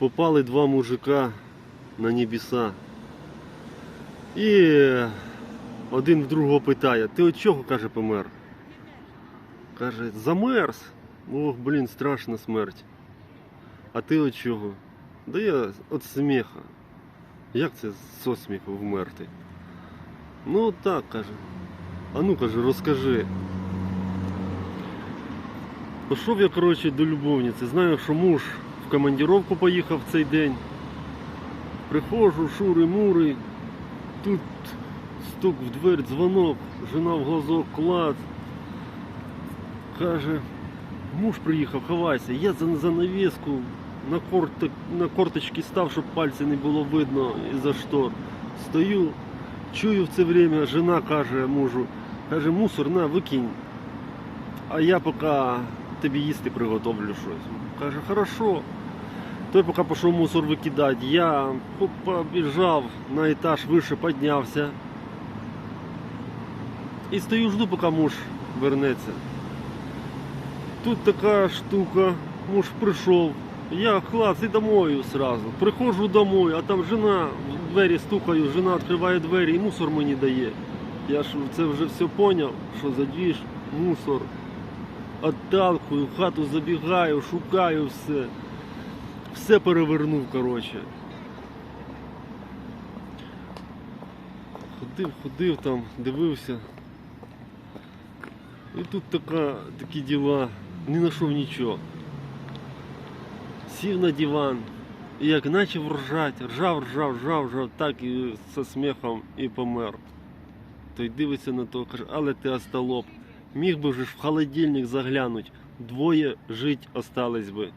попали два мужика на небеса. І один в другого питає, ти от чого, каже, помер? Каже, замерз. Ох, блін, страшна смерть. А ти от чого? Да я от сміха. Як це со сміху вмерти? Ну так, каже. А ну каже, розкажи. Пішов я, коротше, до любовниці. Знаю, що муж командировку поїхав цей день. Приходжу, шури-мури. Тут стук в дверь, дзвонок, жена в глазок, клад. Каже, муж приїхав, ховайся. Я за занавеску на, корт, на корточки став, щоб пальці не було видно із-за штор. Стою, чую в це время, жена каже мужу, каже, мусор на, викинь. А я поки тобі їсти приготовлю щось. Каже, хорошо. Той поки пішов мусор викидати, я побіжав на етаж вище, піднявся. І стою, жду, поки муж вернеться. Тут така штука, муж прийшов. Я клац і домою сразу. Приходжу домой, а там жена в двері стукаю, жена відкриває двері і мусор мені дає. Я ж це вже все поняв, що за двіж, мусор. Отталкую, в хату забігаю, шукаю все. Все перевернув, коротше. Ходив, ходив там, дивився. І тут така, такі діла, не знайшов нічого. Сів на диван, і як почав ржати, ржав, ржав, ржав, ржав, так і зі сміхом і помер. Той дивиться на то, каже, але ти остолоп. Міг би вже ж в холодильник заглянуть, двоє жить остались би.